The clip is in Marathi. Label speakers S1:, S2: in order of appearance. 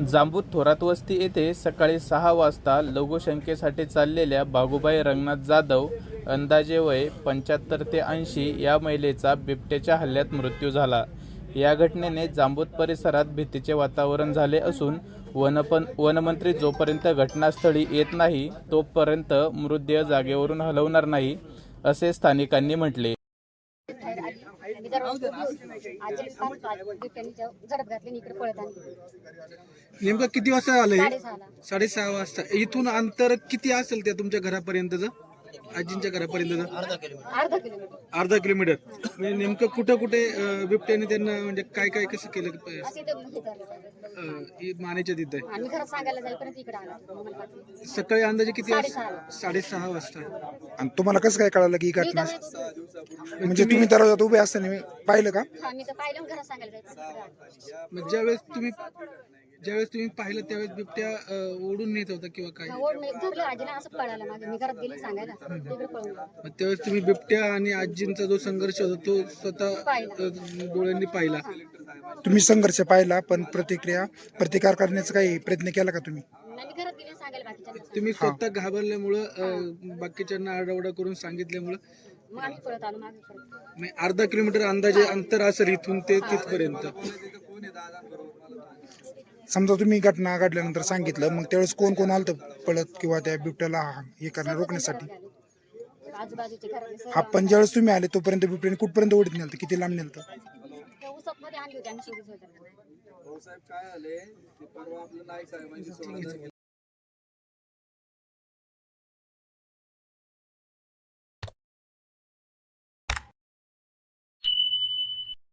S1: जांबूत थोरात वस्ती येथे सकाळी सहा वाजता लघुशंकेसाठी चाललेल्या बागुबाई रंगनाथ जाधव अंदाजे वय पंच्याहत्तर ते ऐंशी या महिलेचा बिबट्याच्या हल्ल्यात मृत्यू झाला. या घटनेने जांबूत परिसरात भीतीचे वातावरण झाले असून वनपन वनमंत्री जोपर्यंत घटनास्थळी येत नाही तोपर्यंत मृतदेह जागेवरून हलवणार नाही असे स्थानिकांनी म्हटले.
S2: मी बिबट्यानी झडप घातली इकडे पळत आणली
S3: नेमकं किती वाजता आलंय
S2: साडेसहाला.
S3: साडेसहा वाजता. इथून अंतर किती असेल त्या तुमच्या घरापर्यंतचं? आजींच्या घरापर्यंतचं
S2: अर्धा किलोमीटर.
S3: अर्धा किलोमीटर. म्हणजे नेमकं कुठं कुठे अं, बिबट्याने त्यांना म्हणजे काय काय कसं केलं?
S2: असे हे
S3: अं, हे मानेच्या तिथं.
S2: घरात सांगायला इकडे आला.
S3: सकाळी अंदाजे किती वाजता. साडेसहा वाजता.
S4: आणि तुम्हाला कसं काय कळालं की ही
S2: मी
S4: घटना. म्हणजे तुम्ही दरवाजात उभे असताना पाहिलं का?
S2: हा मी तर पाहिलं आणि घरात सांगायला जायचं इकडे आलो.
S3: मग ज्यावेळेस तुम्ही ज्यावेळेस तुम्ही पाहिलं त्यावेळेस बिबट्या अं, ओढून नेत होता किंवा काय?
S2: हा, ओढ नाही धरलं आजीला असं पळायला मागे मी घरात गेली सांगायला तिकडे पळून गेला.
S3: मग त्यावेळेस तुम्ही बिबट्या आणि आजींचा जो संघर्ष होता तो स्वतः. अं, डोळ्यांनी पाहिला.
S4: तुम्ही संघर्ष पाहिला पण प्रतिक्रिया प्रतिकार करण्याचा काही प्रयत्न केला का तुम्ही?
S2: नाही मी घरात गेली आणि सांगायला बाकीच्या
S3: तुम्ही स्वतः घाबरल्यामुळं अं, बाकीच्यांना आरडाओरडा करून सांगितल्यामुळं?
S2: मग आम्ही पळत आलो मागे परत.
S3: म्हणजे अर्धा किलोमीटर अंदाजे अंतर असेल इथून ते तिथपर्यंत.
S4: समजा तुम्ही घटना घडल्यानंतर सांगितलं मग त्यावेळेस कोण कोण आलं पळत किंवा त्या बिबट्याला हे करणार रोखण्यासाठी?
S2: आजूबाजूचे घरातले
S4: हा पण ज्यावेळेस तुम्ही आले तोपर्यंत बिबट्याने कुठपर्यंत ओढत नेलं किती लांब नेलं
S2: उसपमध्ये आणली होती आम्ही सोबत होतो